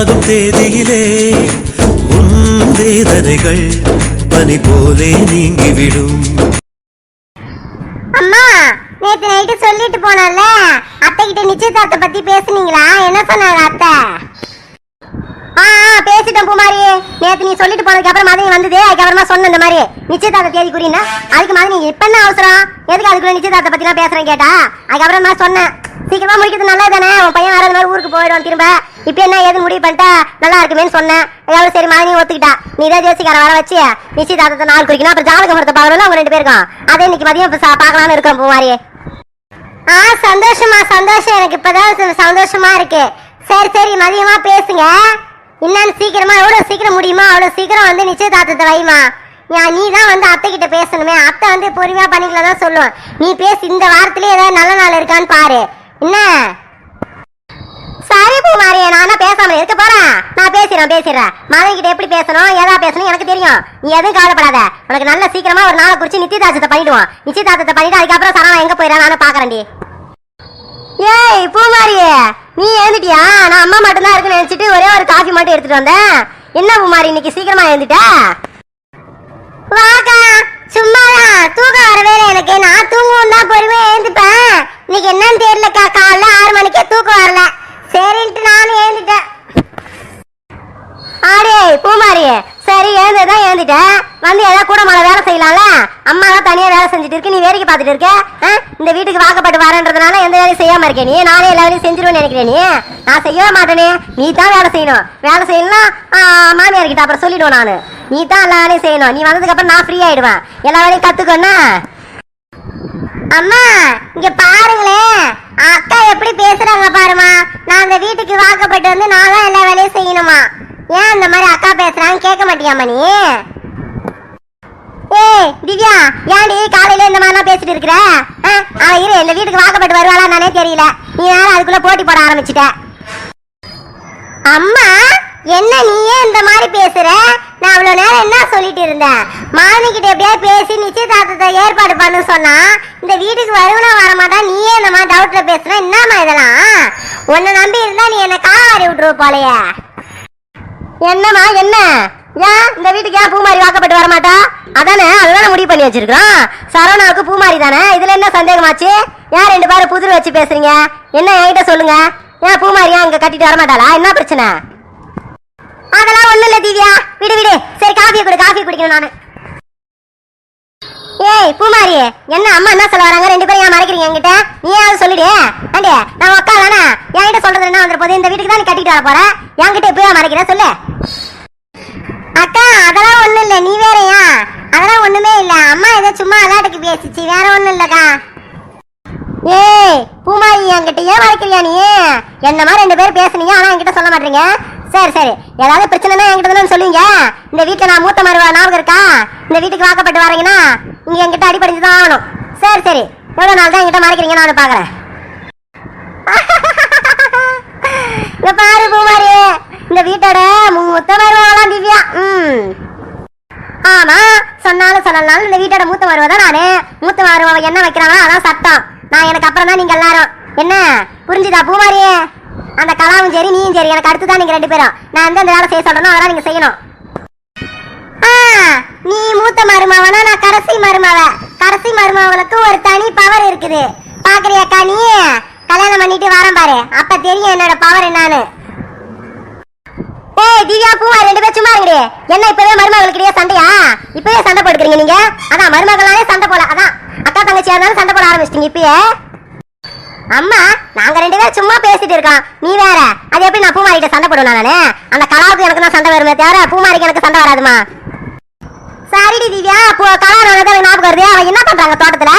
ஜெயமாகும் தேதியிலே உன் வேதனைகள் பனி போலே நீங்கிவிடும். அம்மா நேத்து நைட்டு சொல்லிட்டு போனல அத்தை கிட்ட நிச்சயதார்த்த பத்தி பேசுனீங்களா? என்ன சொன்னாங்க அத்தை? ஆ பேசிட்டேன் பூமாரி. நேத்து நீ சொல்லிட்டு போனதுக்கு அப்புறம் மதனி வந்தது அதுக்கப்புறமா சொன்ன இந்த மாதிரி. நிச்சயதார்த்த தேதி குறினா அதுக்கு மதனி இப்ப என்ன அவசரம்? எதுக்கு அதுக்குள்ள நிச்சயதார்த்த பத்தி எல்லாம் பேசுறேன் கேட்டா அதுக்கப்புறமா சொன்னேன். சீக்கிரமா முடிக்கிறது நல்லது தானே உன் திரும்ப. இப்ப என்ன ஏது முடிவு பண்ணிட்டா நல்லா இருக்குமேன்னு சொன்னேன். எவ்வளவு சரி நீ ஒத்துக்கிட்டா. நீ தான் ஜோசிக்கார வர வச்சு. நிச்சயதார்த்தத்தை நாள் குறிக்கணும். அப்புறம் ஜாதக முகூர்த்த பார்க்கணும் அவங்க ரெண்டு பேருக்கும். அதே இன்னைக்கு மதியம் இப்ப சா- பார்க்கலாம்னு இருக்கோம் பூமாரி ஆ சந்தோஷமா சந்தோஷம். எனக்கு இப்பதான் சந்தோஷமா இருக்கு. சரி சரி மதியமா பேசுங்க. என்னன்னு சீக்கிரமா எவ்வளவு சீக்கிரம் முடியுமா? அவ்வளவு சீக்கிரம் வந்து நிச்சயதார்த்தத்தை வைமா நீ தான் வந்து அத்தை கிட்ட பேசணுமே. அத்தை வந்து பொறுமையா பண்ணிக்கலாம் தான் சொல்லுவோம் நீ பேசி இந்த வாரத்திலே ஏதாவது நல்ல நாள் இருக்கான்னு பாரு. என்ன சரி பூமாரி நான் தான் பேசாம இருக்க போறேன் நான் பேசிடுறேன். பேசிடுறேன் கிட்ட எப்படி பேசணும் ஏதா பேசணும் எனக்கு தெரியும். நீ எதுவும் கவலைப்படாத. உனக்கு நல்ல சீக்கிரமா ஒரு நாளை குறிச்சு நிச்சயதார்த்தத்தை பண்ணிடுவோம். நிச்சயதார்த்தத்தை பண்ணிட்டு அதுக்கப்புறம் சரவணா எங்க போயிடறான் நானும் பாக்குறேன்டி ஏய் பூமாரியே நீ எழுந்துட்டியா? நான் அம்மா மட்டும்தான் இருக்குன்னு நினைச்சிட்டு ஒரே ஒரு காஃபி மட்டும் எடுத்துட்டு வந்தேன். என்ன பூமாரி இன்னைக்கு சீக்கிரமா எழுந்துட்ட? வாக்கா சும்மாதான். தூக்கம் வரவே இல்லை எனக்கு. நான் தூங்கவும் தான் பொறுமையா எழுந்துப்பேன். இன்னைக்கு என்னன்னு தெரியலக்கா. காலைல ஆறு மணிக்கே தூக்கம் வரல. சரி நானும் எழுந்துட்டேன் ஆடே பூமாரி சரி எழுந்ததான் எழுந்துட்டேன் வந்து ஏதாவது கூட மழை வேலை செய்யலாம்ல? அம்மா தான் தனியா வேலை செஞ்சுட்டு இருக்கு. நீ வேடிக்கை பார்த்துட்டு இருக்க? ஆ? இந்த வீட்டுக்கு வாக்கப்பட்டு வரேன்றதுனால எந்த வேலையும் செய்யாம இருக்கே நீ? நானே எல்லா வேலையும் செஞ்சிருவேன்னு நினைக்கிறேன் நீ? நான் செய்யவே மாட்டேனே. நீ தான் வேலை செய்யணும். வேலை செய்யலாம் மாமியார் கிட்ட அப்புறம் சொல்லிடுவோம் நான். நீ தான் எல்லா வேலையும் செய்யணும். நீ வந்ததுக்கு அப்புறம் நான் ஃப்ரீ ஆயிடுவேன். எல்லா வேலையும் கத்துக்கோன்னா அம்மா இங்க பாருங்களேன். அக்கா எப்படி பேசுறாங்க பாருமா நான் அந்த வீட்டுக்கு வாக்கப்பட்டு வந்து நான் தான் எல்லா வேலையும் செய்யணுமா ஏன் இந்த மாதிரி அக்கா பேசுறான்னு கேட்க மாட்டியாமா நீ? ஏய் திவ்யா ஏன்டி காலையில இந்த மாதிரிலாம் பேசிட்டு இருக்கிற? ஆ, இரு இந்த வீட்டுக்கு வாக்கப்பட்டு வருவாளா நானே தெரியல. நீ வேற அதுக்குள்ள போட்டி போட ஆரம்பிச்சிட்ட. அம்மா என்ன நீயே இந்த மாதிரி பேசுற? நான் அவ்வளவு நேரம் என்ன சொல்லிட்டு இருந்தேன் மாமிக்கிட்ட கிட்ட எப்படியா பேசி நிச்சயதார்த்தத்தை ஏற்பாடு பண்ண சொன்னா இந்த வீட்டுக்கு வருவனா வர மாட்டா நீயே இந்த மாதிரி டவுட்ல பேசுற என்னம்மா இதெல்லாம்? உன்னை நம்பி இருந்தா நீ என்ன காவாரி விட்டுருவ போலையே. என்னம்மா என்ன? ஏன்? இந்த வீட்டுக்கு ஏன் பூமாரி வாக்கப்பட்டு வரமாட்டா? அதானே அதுதானே முடிவு பண்ணி வச்சிருக்கோம் சரவணாவுக்கு பூமாரி தானே? இதுல என்ன சந்தேகமாச்சு? ஏன் ரெண்டு பேரும் புதிர் வச்சு பேசுறீங்க? என்ன என்கிட்ட சொல்லுங்க? ஏன் பூமாரியா இங்க கட்டிட்டு வர மாட்டாளா என்ன பிரச்சனை? அதெல்லாம் ஒண்ணும் இல்ல திவ்யா. விடு விடு. சரி காஃபியை குடி காஃபி குடிக்கணும் நானு. ஏய் பூமாரி என்ன அம்மா என்ன சொல்ல வராங்க? ரெண்டு பேரும் ஏன் மறைக்கிறீங்க என்கிட்ட? நீ ஏன் சொல்லிடு? ஆண்டி நான் உக்கா தானே? என்கிட்ட சொல்றது என்ன வந்துரு போது இந்த வீட்டுக்கு தான் நீ கட்டிட்டு வர போற? என்கிட்ட இப்பயே மறைக்கிற? சொல்லு. அக்கா அதெல்லாம் ஒண்ணும் இல்ல. நீ வேறயா? அதெல்லாம் ஒண்ணுமே இல்ல. அம்மா ஏதோ சும்மா அதாட்டுக்கு பேசிச்சு. வேற ஒண்ணும் இல்லக்கா. ஏய் பூமாரி என்கிட்ட ஏன் மறைக்கிறியா நீ? என்ன மாதிரி ரெண்டு பேரும் பேசுனீங்க ஆனா என்கிட்ட சொல்ல மாட்டீங்க? சரி சரி. ஏதாவது பிரச்சனைனா என்கிட்ட தானே சொல்லுவீங்க? இந்த வீட்டுல நான் மூத்த மருவா ஞாபகம் இருக்கா? இந்த வீட்டுக்கு வாக்கப்பட்டு வரீங்கன்னா நீ என்கிட்ட அடிபடிஞ்சு தான் ஆகணும். சரி சரி. எவ்வளோ நாள் தான் என்கிட்ட மறைக்கிறீங்க? நான் பார்க்குறேன். இங்கே பாரு பூமாரி. இந்த வீட்டோட மூத்த மருவாலாம் திவ்யா. ம். ஆமா சொன்னாலும் சொல்லனாலும் இந்த வீட்டோட மூத்த மருவா தான் நான். மூத்த மருவா என்ன வைக்கிறாங்களோ அதான் சட்டம். நான் எனக்கு அப்புறம் தான் நீங்க எல்லாரும். என்ன? புரிஞ்சுதா பூமாரி? அந்த கலாவும் சரி நீயும் சரி. எனக்கு அடுத்து தான் நீங்க ரெண்டு பேரும். நான் எந்தெந்த வேலை செய்ய சொல்றேனோ அதெல்லாம் நீங்க செய்யணும். ஆ, நீ மூத்த மருமவனா நான் கடைசி மருமவ. கடைசி மருமவளுக்கு ஒரு தனி பவர் இருக்குது. பாக்குறியாக்கா நீ? கல்யாணம் பண்ணிட்டு வரேன் பாரு. அப்ப தெரியும் என்னோட பவர் என்னன்னு. ஏய் திவ்யா பூவா ரெண்டு பேரும் சும்மா இருங்கடி. என்ன இப்பவே மருமகளுக்கிடையே சண்டையா? இப்பவே சண்டை போட்டுக்கிறீங்க நீங்க? அதான் மருமகளாலே சண்டை போல. அதான் அக்கா தங்கச்சியா இருந்தாலும் சண்டை போட ஆரம்பிச்சிட்டீங்க இப்பயே. அம்மா நாங்க ரெண்டு பேரும் சும்மா பேசிட்டு இருக்கோம். நீ வேற. அது எப்படி நான் பூமாரிட்ட சண்டை போடுவேன் நானு? அந்த கலாவுக்கு எனக்கு தான் சண்டை வருமே தவிர பூமாரிக்கு எனக்கு சண்டை வராதுமா? சரிடி திவ்யா பூ கலர் எனக்கு ஞாபகம் வருது. அவன் என்ன பண்றாங்க தோட்டத்துல?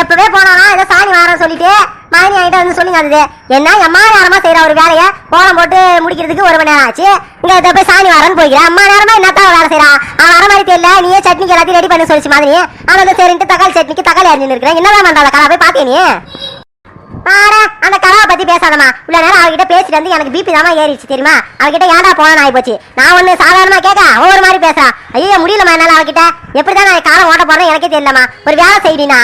எப்பவே போனானா ஏதோ சாணி வாரம் சொல்லிட்டு மகனி ஆகிட்ட வந்து சொல்லி வந்தது என்ன எம்மா நேரமா செய்யற ஒரு வேலையை கோலம் போட்டு முடிக்கிறதுக்கு ஒரு மணி நேரம் ஆச்சு. இங்க இதை போய் சாணி வாரம்னு போய்க்கிறேன் அம்மா நேரமா என்னத்தான் வேலை செய்யறான் அவன் வர மாதிரி தெரியல. நீயே சட்னிக்கு எல்லாத்தையும் ரெடி பண்ணி சொல்லிச்சு மாதிரி. அவன் வந்து சரின்ட்டு தக்காளி சட்னிக்கு தக்காளி அரிஞ்சு இருக்கிறேன். என்னதான் பண்றாங்க கலா போய் பாத்தீங்க நீ அந்த கலாவை பத்தி பேசாதமா இவ்வளவு நேரம் அவகிட்ட பேசிட்டு வந்து எனக்கு பிபி தான் ஏறிடுச்சு தெரியுமா? அவகிட்ட ஏன்டா போன ஆகி போச்சு நான் ஒண்ணு சாதாரணமா கேட்க ஒவ்வொரு மாதிரி பேசுறா. ஐயோ முடியலமா என்னால அவகிட்ட. எப்படிதான் நான் காலம் ஓட்ட போறேன் எனக்கே தெரியலமா ஒரு வேலை செய்யினா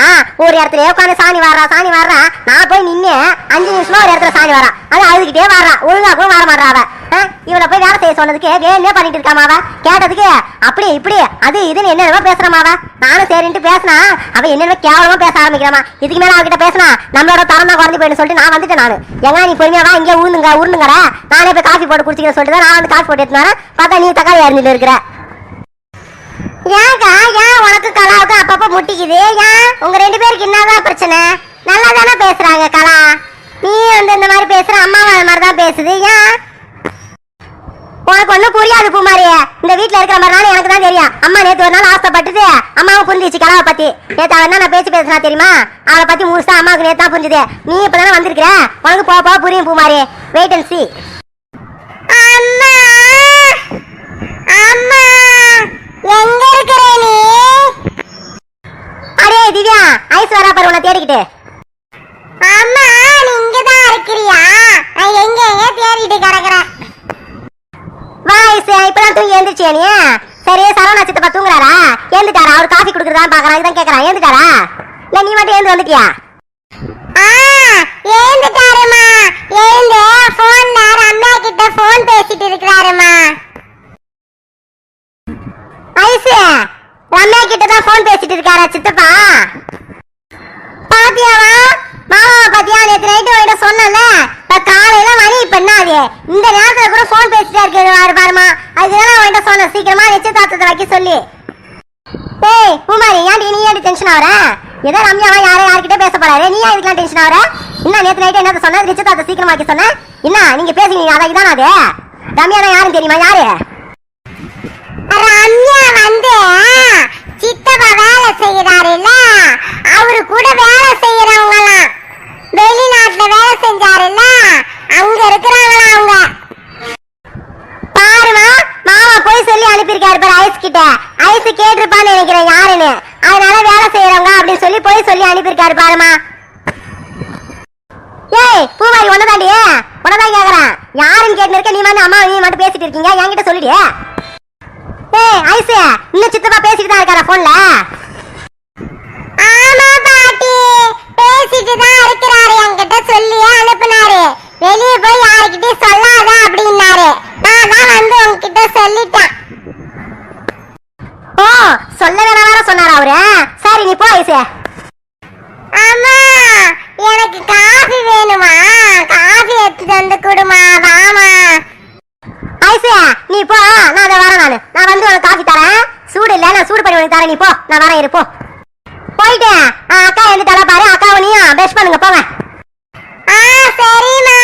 ஒரு இடத்துல உட்காந்து சாணி வாடுறா சாணி வாடுறா. நான் போய் நின்னு அஞ்சு நிமிஷமா ஒரு இடத்துல சாணி வரா அது அழுதுகிட்டே வாடுறா. ஒழுங்கா கூட வர மாட்டா அவ. இவளை போய் வேலை செய்ய சொன்னதுக்கு வேலையே பண்ணிட்டு இருக்காமாவ கேட்டதுக்கு அப்படி இப்படி அது இதுன்னு என்னென்னமோ பேசுறமாவ நானும் சரின்ட்டு பேசினா அவ என்னென்ன கேவலமா பேச ஆரம்பிக்கிறாமா இதுக்கு மேல அவகிட்ட பேசினா நம்மளோட தரம் தான் குறைஞ்சு போயிடும் சொல்லிட்டு நான் வந்துட்டேன் நான். எங்க நீ பொறுமையா வா இங்கே ஊந்துங்க உருண்டுங்கடா நானே போய் காஃபி போட்டு குடிச்சிக்கிறேன் சொல்லிட்டு நான் வந்து காஃபி போட்டு எடுத்துனேன் பார்த்தா நீ தக்காளி அறிஞ்சிட்டு இருக்கிற. ஏன்க்கா ஏன் உனக்கு கலாவுக்கு அப்பப்போ முட்டிக்குது? ஏன்? உங்க ரெண்டு பேருக்கு என்னதான் பிரச்சனை? நல்லா தானே பேசுறாங்க கலா. நீ வந்து இந்த மாதிரி பேசுற அம்மாவும் அது மாதிரி தான் பேசுது. ஏன்? உனக்கு ஒண்ணும் புரியாது பூமாரி இந்த வீட்ல இருக்கிற மாதிரி எனக்கு தான் தெரியும். அம்மா நேத்து ஒரு நாள் ஆசைப்பட்டுட்டு அம்மாவும் புரிஞ்சிச்சு கலாவை பத்தி. நேத்து அவன் என்ன நான் பேச்சு பேசினா தெரியுமா? அவளை பத்தி முழுசா அம்மாவுக்கு நேத்து தான் புரிஞ்சுது. நீ இப்பதானே வந்திருக்கிற? உனக்கு போக போக புரியும் பூமாரி வெயிட் அண்ட் சி அம்மா! அம்மா! எங்க இருக்கிற நீ? அடே திவ்யா ஐஸ் வரா பாரு உன்னை தேடிக்கிட்டு. அம்மா நீ இங்க தான் இருக்கிறியா? நான் எங்க எங்க தேடிட்டு கிடக்குறேன்? வா ஐஸ் இப்பதான் தூங்கி எழுந்திரிச்சு நீ? சரி சரவணா சித்தப்பா தூங்குறாரா? எழுந்துட்டாரா? அவர் காஃபி கொடுக்குறதா பாக்குறான் இதான் கேக்குறான் எழுந்துட்டாரா? இல்ல நீ மட்டும் எழுந்து வந்துட்டியா? எழுந்துட்டாருமா. எழுந்து போன் அம்மா கிட்ட போன் பேசிட்டு இருக்கிறாருமா. ஐசு ரம்யா கிட்ட தான் போன் பேசிட்டு இருக்காரா சித்தப்பா? பாத்தியாவா? மாமாவை பாத்தியா நேற்று நைட்டு உன்கிட்ட சொன்னல இப்ப காலையில மணி இப்ப என்ன இந்த நேரத்துல கூட போன் பேசிட்டே இருக்கு பாருமா அதுதான் உன்கிட்ட சொன்னேன். சீக்கிரமா நிச்சயதார்த்தத்தை வைக்க சொல்லி. ஏய் பூமாரி ஏன்டி நீ ஏன் டென்ஷன் ஆவற ஏதோ ரம்யாவா யாரோ யார்கிட்ட பேச போறாரு. நீ ஏன் இதுக்கெல்லாம் டென்ஷன் ஆவற என்ன நேற்று நைட்டு என்ன சொன்ன? நிச்சயதார்த்தத்தை சீக்கிரமா வைக்க சொன்ன? என்ன நீங்க பேசுனீங்க அதான் இதானா அது? ரம்யானா யாருன்னு தெரியுமா? யாரு? ரம்யா வந்து சித்தப்பா வேலை செய்யறாருல்ல அவரு கூட வேலை செய்யறவங்கலாம். வெளிநாட்டுல வேலை செஞ்சாருல்ல? அங்க இருக்கிறாங்களா அவங்க. பாருமா மாமா போய் சொல்லி அனுப்பியிருக்காரு பாரு ஐஸ் கிட்ட. ஐஸ் கேட்டிருப்பான்னு நினைக்கிறேன் யாருன்னு. அதனால வேலை செய்யறவங்க அப்படின்னு சொல்லி போய் சொல்லி அனுப்பியிருக்காரு பாருமா. ஏய் பூவாரி ஒன்னதாண்டி உன்னதான் கேக்குறேன். யாருன்னு கேட்டு இருக்க நீ வந்து அம்மா நீ மட்டும் பேசிட்டு இருக்கீங்க. என்கிட்ட சொல்லிடு. ஏய் ஐசு இன்னும் சித்தப்பா பேசிட்டு தான் இருக்காரா போன்ல ஆமா பாட்டி பேசிட்டு தான் இருக்கிறாரு என்கிட்ட சொல்லி அனுப்புனாரு. வெளிய போய் யார்கிட்டயும் சொல்லாத அப்படின்னாரு. நான் தான் வந்து உன்கிட்ட சொல்லிட்டேன். ஓ சொல்ல வேணாம் வேற சொன்னாரா அவரு? சரி நீ போ ஐசு. அம்மா எனக்கு காஃபி வேணுமா? காஃபி எடுத்துட்டு வந்து கொடுமா வாமா. ஐசு நீ போ. நான் அதை வரேன் நானு. நான் வந்து உனக்கு காஃபி தரேன். சூடு இல்ல நான் சூடு பண்ணி உனக்கு தரேன். நீ போ. நான் வரேன் இருப்போ போயிட்டேன். போயிட்டு ஆ, அக்கா எழுந்துட்டாலா பாரு. அக்காவை நீயும் பெஸ்ட் பண்ணுங்க போங்க. ஆ சரிம்மா.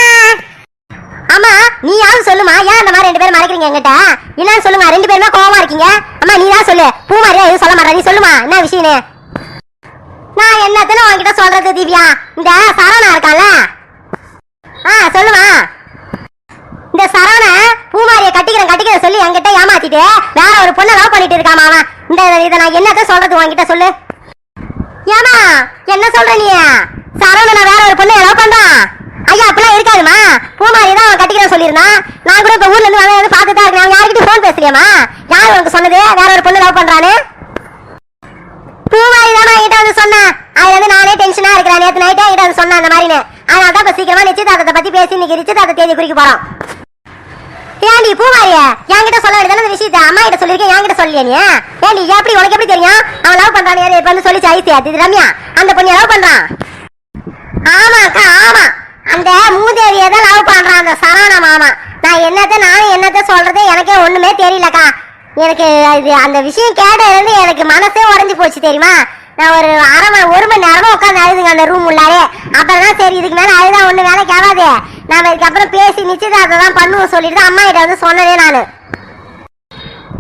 அம்மா நீ யாரும் சொல்லுமா? ஏன் அந்த மாதிரி ரெண்டு பேரும் மறைக்கிறீங்க என்கிட்ட? என்னன்னு சொல்லுமா? ரெண்டு பேருமே கோவமா இருக்கீங்க? அம்மா நீ தான் சொல்லு. பூ மாதிரியா எதுவும் சொல்ல மாட்டேன். நீ சொல்லுமா என்ன விஷயம்னு? நான் என்னத்துல உன்கிட்ட சொல்றது திவ்யா. இந்த சரவணா இருக்கான்ல. ஆ சொல்லுமா. இந்த சரவண பூமாரிய கட்டிக்கிறேன் கட்டிக்கிறேன் சொல்லி என்கிட்ட ஏமாத்திட்டு வேற ஒரு பொண்ணை லவ் பண்ணிட்டு இருக்காமா அவன்? இந்த இதை நான் என்னத்த சொல்றது உன்கிட்ட சொல்லு. ஏமா என்ன சொல்ற நீ? சரவண நான் வேற ஒரு பொண்ணை லவ் பண்றான் ஐயா அப்படிலாம் இருக்காதுமா. பூமாரி தான் அவன் கட்டிக்கிறேன் சொல்லியிருந்தான் நான் கூட இப்ப ஊர்ல இருந்து வந்து வந்து தான் இருக்கேன். அவன் யார்கிட்ட ஃபோன் பேசுறியாமா யார் உனக்கு சொன்னது? வேற ஒரு பொண்ணு லவ் பண்றான்னு? பூமாரி தான் என்கிட்ட வந்து சொன்னேன். அது வந்து நானே டென்ஷனா இருக்கிறேன். நேற்று நைட்டே என்கிட்ட வந்து சொன்னேன் அந்த மாதிரின்னு. அதனால தான் இப்ப சீக்கிரமா நிச்சயதார்த்தத்தை பத்தி பேசி இன்னைக்கு நிச்சயதார்த்த தேதி குறிக்க போறோம். ஏண்டி பூமாரிய என்கிட்ட சொல்ல வேண்டியதானே அந்த விஷயத்தை? அம்மா கிட்ட சொல்லிருக்கேன் என்கிட்ட சொல்லியா நீ? ஏண்டி எப்படி உனக்கு எப்படி தெரியும்? அவன் லவ் பண்றான் இப்ப வந்து சொல்லிச்சு ஐசியா இது ரம்யா அந்த பொண்ணு லவ் பண்றான் ஆமா அக்கா ஆமா. அந்த மூதேவியை தான் லவ் பண்றான் அந்த சரவண மாமா. நான் என்னத்த நானும் என்னத்த சொல்றது எனக்கே ஒண்ணுமே தெரியலக்கா. எனக்கு இது அந்த விஷயம் கேட்டதுலேருந்து எனக்கு மனசே உடைஞ்சு போச்சு தெரியுமா? நான் ஒரு அரை மணி ஒரு மணி நேரமா உட்காந்து அழுதுங்க அந்த ரூம் உள்ளாரே. அப்புறம் தான் சரி இதுக்கு மேலே அழுதா ஒன்று வேலைக்கு ஆகாது நான் இதுக்கப்புறம் பேசி நிச்சயதார்த்தம் தான் பண்ணுவோம் சொல்லிட்டு அம்மா கிட்ட வந்து சொன்னதே நானு.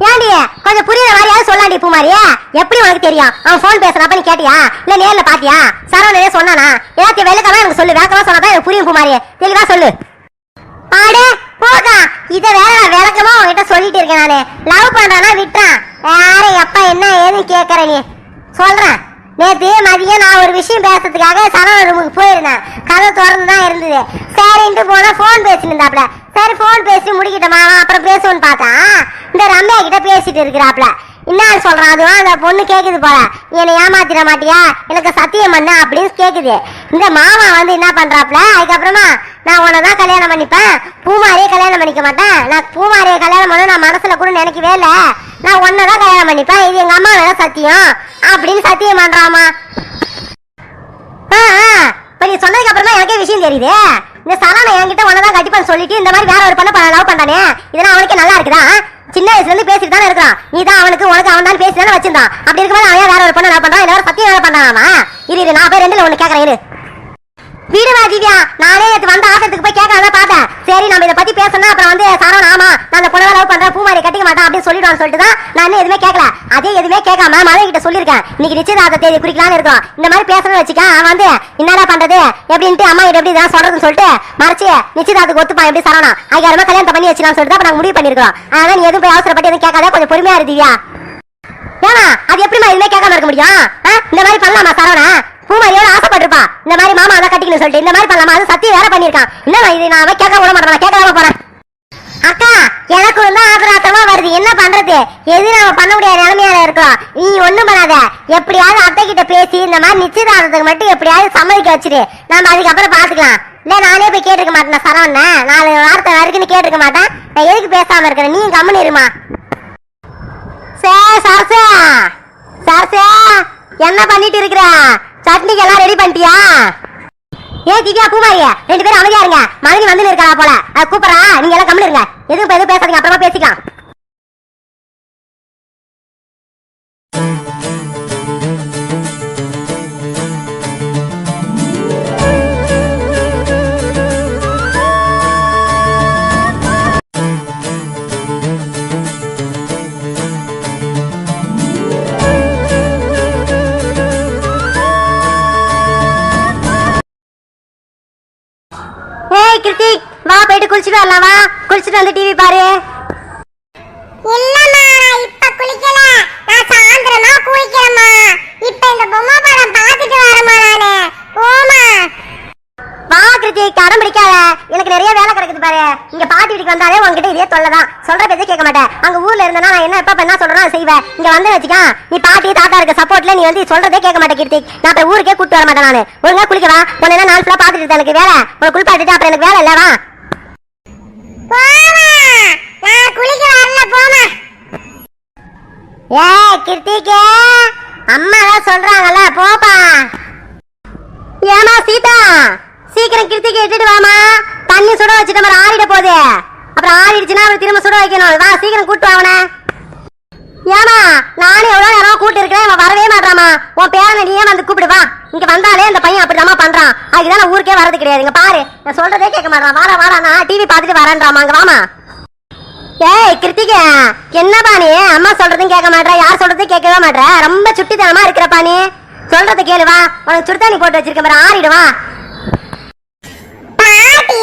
ஏன்டி கொஞ்சம் புரியுற மாதிரியாவது சொல்லாண்டி பூமாரியா. எப்படி உனக்கு தெரியும்? அவன் ஃபோன் பேசுறப்ப நீ கேட்டியா? இல்ல நேர்ல பாத்தியா? சரவணனே சொன்னானா? ஏதாச்சும் வெள்ளக்கமா எனக்கு சொல்லு. வேகமா சொன்னாதான் எனக்கு புரியும் பூமாரி தெளிவா சொல்லு. பாடு போகா. இத வேற நான் விளக்கமா உன்கிட்ட சொல்லிட்டு இருக்கேன் நானு. லவ் பண்றானா விட்டுறான். யாரு எப்பா என்ன ஏதுன்னு கேக்குற நீ. சொல்றேன். நேற்று மதியம் நான் ஒரு விஷயம் பேசுறதுக்காக சரவண ரூமுக்கு போயிருந்தேன். கதை திறந்து தான் இருந்தது. சரின்ட்டு போனால் ஃபோன் பேசிட்டு சரி ஃபோன் பேசி முடிக்கிட்டோமா? அப்புறம் பேசுவோன்னு பார்த்தா இந்த ரம்யா கிட்ட பேசிட்டு இருக்கிறாப்ல. என்ன சொல்றான் அதுவும் அந்த பொண்ணு கேக்குது போல. என்னை ஏமாத்திட மாட்டியா? எனக்கு சத்தியம் பண்ண அப்படின்னு கேக்குது. இந்த மாமா வந்து என்ன பண்றாப்ல அதுக்கப்புறமா நான் உன்னை தான் கல்யாணம் பண்ணிப்பேன். பூமாரியே கல்யாணம் பண்ணிக்க மாட்டேன். நான் பூமாரியை கல்யாணம் பண்ண நான் மனசுல கூட நினைக்கவே இல்லை. நான் உன்னை தான் கல்யாணம் பண்ணிப்பேன். இது எங்க அம்மா வேலை சத்தியம் அப்படின்னு சத்தியம் பண்றாமா? ஆ, ஆ, இப்ப நீ சொன்னதுக்கு அப்புறமா எனக்கே விஷயம் தெரியுது. இந்த சரணம் என்கிட்ட ஒன்னதான் கட்டிப்பான்னு சொல்லிட்டு இந்த மாதிரி வேற ஒரு பண்ண லவ் பண்றானே. இதெல்லாம் அவனுக்கே நல்லா இருக்குதா? சின்ன வயசுல இருந்து பேசிட்டு தானே இருக்கான். நீ தான் அவனுக்கு உனக்கு அவன் தான் பேசி தானே வச்சிருந்தான். அப்படி இருக்கும்போது அவன் வேற ஒரு பொண்ணு லவ் பண்றான்? இல்ல வேற சத்தியம் வேற பண்றானா இது நான் போய் ரெண்டுல ஒண்ணு கேக்குறேன் இரு. வீடுவா திவ்யா. நானே நேத்து வந்த ஆட்டத்துக்கு போய் கேட்கறத பார்த்தேன். சரி நம்ம இதை பத்தி பேசணும் அப்புறம் வந்து சரவண ஆமா நான் அந்த பொண்ணை லவ் பண்றேன் பூமாரி கட்டிக்க மாட்டேன் அப்படின்னு சொல்லிடுவான்னு சொல்லிட்டு தான் நான் எதுவுமே கேட்கல அதே எதுவுமே கேட்காம மழை கிட்ட சொல்லியிருக்கேன். இன்னைக்கு நிச்சயதார்த்த தேதி குறிக்கலாம்னு இருக்கோம். இந்த மாதிரி பேசணும்னு வச்சுக்க அவன் வந்து என்னடா பண்றது? எப்படின்ட்டு அம்மா கிட்ட எப்படி தான் சொல்றதுன்னு சொல்லிட்டு மறைச்சு நிச்சயதார்த்துக்கு ஒத்துப்பான் எப்படி சரவணா? அதுக்காரமா கல்யாணத்தை பண்ணி வச்சுக்கலாம் சொல்லிட்டு அப்ப நாங்க முடிவு பண்ணிருக்கோம் அதனால நீ எதுவும் போய் அவசரப்பட்டு எதுவும் கேட்காத. கொஞ்சம் பொறுமையா இருந்தியா ஏமா அது எப்படிமா எதுவுமே கேட்காம இருக்க முடியும்? ஆ? இந்த மாதிரி பண்ணலாமா சரவணா? பூமாரியோட ஆசைப்பட்டிருப்பா. இந்த மாதிரி மாமா அதை கட்டிக்கணும் சொல்லிட்டு இந்த மாதிரி பண்ணலாமா? அது சத்தியம் வேற பண்ணிருக்கான் என்ன இது? நான் அவன் கேட்க விட மாட்டேன் கேட்கலாம போறேன். அக்கா எனக்கு வந்து ஆத்திராத்திரமா வருது. என்ன பண்றது? எது நம்ம பண்ண முடியாத நிலைமையால இருக்கோம். நீ ஒண்ணும் பண்ணாத. எப்படியாவது அத்தை கிட்ட பேசி இந்த மாதிரி நிச்சயதார்த்தத்துக்கு மட்டும் எப்படியாவது சம்மதிக்க வச்சிரு. நம்ம அதுக்கப்புறம் பாத்துக்கலாம் இல்ல நானே போய் கேட்டிருக்க மாட்டேன் சரவண நாலு வார்த்தை வரைக்கும் கேட்டிருக்க மாட்டேன். நான் எதுக்கு பேசாம இருக்கிறேன் நீ கம்முன்னு இருமா. சே சரசே. சரசே என்ன பண்ணிட்டு இருக்கிற? சட்னிக்கு எல்லாம் ரெடி பண்ணிட்டியா? ஏ திவ்யா பூமாரிய ரெண்டு பேரும் அமைதியா இருங்க. மகனி வந்து இருக்கா போல. அது கூப்பிடறா. நீங்க எல்லாம் கம்மி இருங்க. எதுவும் எதுவும் பேசாதீங்க. அப்புறமா பேசிக்கலாம். வரலாம்? குளிச்சுட்டு வந்து டிவி பாரு. இல்லம்மா நான் இப்ப குளிக்கல. நான் சாயந்தரமா குளிக்கிறேம்மா இப்ப இந்த பொம்மை படம் பார்த்துட்டு வரேம்மா நானு. போமா வா கிருத்திக் பிடிக்காத. எனக்கு நிறைய வேலை கிடக்குது பாரு. இங்க பாட்டி வீட்டுக்கு வந்தாலே உன்கிட்ட இதே தொல்லைதான் சொல்ற பேச்சே கேட்க மாட்டேன். அங்க ஊர்ல இருந்தனா நான் என்ன எப்ப என்ன சொல்றேன் அதை செய்வேன். இங்க வந்து வச்சுக்க நீ பாட்டி தாத்தா இருக்க சப்போர்ட்ல நீ வந்து சொல்றதே கேட்க மாட்டேன் கிருத்திக் நான் இப்ப ஊருக்கே கூட்டு வர மாட்டேன் நானு. ஒழுங்கா குளிக்க வா. உன்ன என்ன நாள் ஃபுல்லா பாத்துட்டு இருந்தேன் எனக்கு வேலை. உனக்கு குளிப்பாட்டிட்டு அப்புறம் எனக்கு வேலை இல்ல வா போமா நான் குளிக்க வரல போமா ஏய் கிருத்திகே அம்மா தான் சொல்றாங்கல்ல போப்பா. ஏமா சீதா சீக்கிரம் கிருத்திகை இட்டுட்டு வாமா. தண்ணி சுட வச்சுட்டு மாதிரி ஆறிட போகுது அப்புறம் ஆறிடுச்சுன்னா அப்புறம் திரும்ப சுட வைக்கணும். வா சீக்கிரம் கூட்டு வாவன ஏமா நானும் எவ்வளோ நேரம் கூட்டு இருக்கிறேன் அவன் வரவே மாட்டாமா உன் பேரனை நீயே வந்து கூப்பிடுவா இங்க வந்தாலே அந்த பையன் அப்படிதாம்மா பண்றான். அதுக்குதான் ஊருக்கே வரது கிடையாது. இங்க பாரு நான் சொல்றதே கேட்க மாட்டான். வாடா வாடா நான் டிவி பார்த்துட்டு வரேன்றாமா அங்க வாமா ஏய் கிருத்திகா என்னப்பா நீ? அம்மா சொல்றதும் கேட்க மாட்ற யார் சொல்றதும் கேட்கவே மாட்ற. ரொம்ப சுட்டித்தனமா இருக்கிறப்பா நீ. சொல்றத கேளு வா. உனக்கு சுடுதண்ணி போட்டு வச்சிருக்க பாரு ஆறிடுவா பாட்டி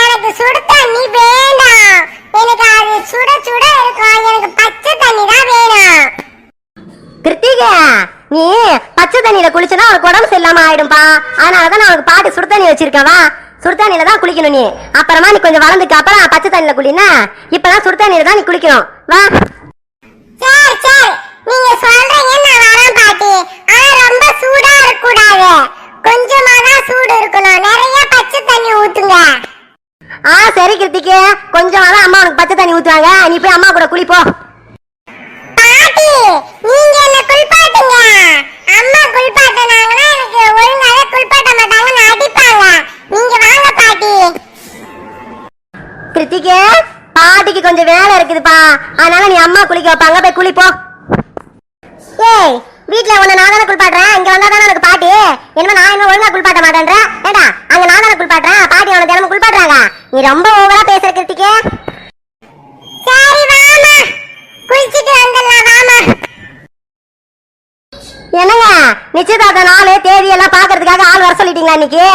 எனக்கு சுடு தண்ணி வேண்டாம். எனக்கு அது சுட சுட இருக்கும். எனக்கு பச்சை தண்ணி தான் வேணும். கிருத்திகா நீ பச்சை தண்ணியில குளிச்சுனா உனக்கு உடம்பு சரியில்லாம ஆயிடும்பா. அதனாலதான் நான் உனக்கு பாட்டு சுடு தண்ணி வச்சிருக்கேன் வா. சுடு தண்ணியில தான் குளிக்கணும் நீ. அப்புறமா நீ கொஞ்சம் வளர்ந்துக்கு அப்புறம் பச்சை தண்ணியில குளினா? இப்பதான் சுடு தண்ணியில தான் நீ குளிக்கணும். வா. சரி சரி நீங்க சொல்றீங்க நான் வரேன் பாட்டி. ஆனா ரொம்ப சூடா இருக்க கூடாது கொஞ்சமா தான் சூடு இருக்கணும். நிறைய பச்சை தண்ணி ஊத்துங்க. ஆ சரி கிருத்திகே. கொஞ்சம் தான் அம்மா உனக்கு பச்சை தண்ணி ஊத்துவாங்க. நீ போய் அம்மா கூட குளிப்போ. பாட்டி நீங்க என்ன குளிப்பாட்டுங்க? அம்மா குளிப்பாட்டினாங்கன்னா எனக்கு ஒழுங்காவே குளிப்பாட்ட மாட்டாங்கன்னு அடிப்பாங்க. நீங்க வாங்க பாட்டி. கிருத்திகே பாட்டிக்கு கொஞ்சம் வேலை இருக்குதுப்பா. அதனால நீ அம்மா குளிக்க வைப்பாங்க. போய் குளிப்போ. ஏய் வீட்ல உன்னை நான் தானே குளிப்பாட்டுறேன்? இங்க வந்தா தானே எனக்கு பாட்டி? என்ன நான் இன்னும் ஒழுங்கா குளிப்பாட்ட மாட்டேன்ற ஏடா அங்க நான் தானே குளிப்பாட்டுறேன் பாட்டி அவனை தினமும் குளிப்பாட்டுறாங்க நீ ரொம்ப ஓவரா பேசுற கிருத்திகே சரி வாமா என்னங்க நிச்சயதார்த்த நாள் தேதி எல்லாம் பாக்குறதுக்காக ஆள் வர சொல்லிட்டீங்களா இன்னைக்கு?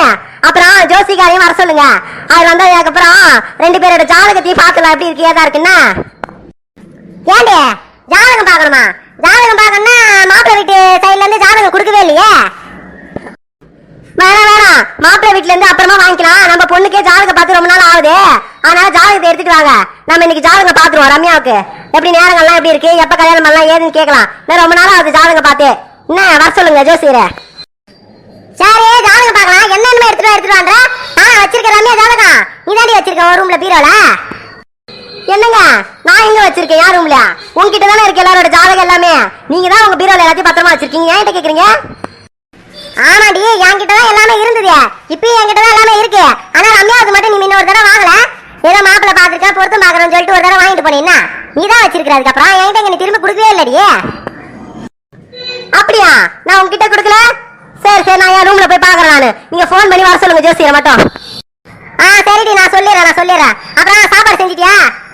அப்புறம் ஜோசிகாரையும் வர சொல்லுங்க. அது வந்ததுக்கு அப்புறம் ரெண்டு பேரோட ஜாதகத்தையும் பார்க்கலாம் எப்படி இருக்கு ஏதா இருக்குன்னா? ஏண்டே ஜாதகம் பார்க்கணுமா? ஜாதகம் பார்க்கணும்னா மாப்பிள்ளை வீட்டு சைட்ல இருந்து ஜாதகம் கொடுக்கவே இல்லையே? வேணாம் வேணாம். மாப்பிள்ளை வீட்ல இருந்து அப்புறமா வாங்கிக்கலாம். நம்ம பொண்ணுக்கே ஜாதகம் பார்த்து ரொம்ப நாள் ஆகுது. அதனால ஜாதகத்தை எடுத்துட்டு வாங்க. நம்ம இன்னைக்கு ஜாதகம் பாத்துருவோம் ரம்யாவுக்கு. எப்படி நேரங்கள்லாம் எப்படி இருக்கு? எப்ப கல்யாணம் பண்ணலாம்? ஏதுன்னு கேட்கலாம். ரொம்ப நாள் ஆகுது ஜாதகம் பார்த்தே. என்ன வர சொல்லுங்க ஜோசியர. சரி ஜாதகம் பார்க்கலாம். என்னென்ன எடுத்துட்டு எடுத்துட்டு வாங்க நான் வச்சிருக்க ரம்யா ஜாதகம் நீ தாண்டி வச்சிருக்க ஒரு ரூம்ல பீரோல? என்னங்க? நான் எங்க வச்சிருக்கேன்? யார் ரூம்ல உங்ககிட்ட தானே இருக்கு எல்லாரோட ஜாதகம் எல்லாமே. நீங்க தான் உங்க பீரோல எல்லாத்தையும் பத்திரமா வச்சிருக்கீங்க. என்கிட்ட கேக்குறீங்க? ஆமாடி என்கிட்ட தான் எல்லாமே இருந்தது. இப்பயும் என்கிட்ட தான் எல்லாமே இருக்கு. ஆனா ரம்யாவுக்கு மட்டும் நீ இன்னொரு தடவை வாங்கல. ஏதோ மாப்பிள்ள பாத்துருக்கா பொருத்தம் பாக்குறோம்னு சொல்லிட்டு ஒரு தடவை வாங்கிட்டு போனீங்கன்னா நீ தான் வச்சிருக்கிற அதுக்கப்புறம்? என்கிட்ட இங்க நீ திரும்ப கொடுக்கவே இல்லடியே நான் உங்ககிட்ட கொடுக்கல? சரி சரி நான் என் ரூம்ல போய் பாக்குறேன் நானு. நீங்க ஃபோன் பண்ணி வர சொல்லுங்க ஜோசியரை மட்டும். ஆ சரிடி நான் சொல்லிடுறேன் நான் சொல்லிடுறேன். அப்புறம் சாப்பாடு செஞ்சிட்டியா?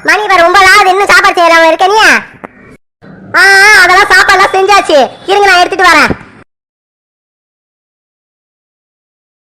மணி வேற ரொம்ப ஆகுது இன்னும் சாப்பாடு செய்யறவன் இருக்க நீ? ஆ ஆ, அதெல்லாம் சாப்பாடுலாம் செஞ்சாச்சு. இருங்க நான் எடுத்துட்டு வரேன்.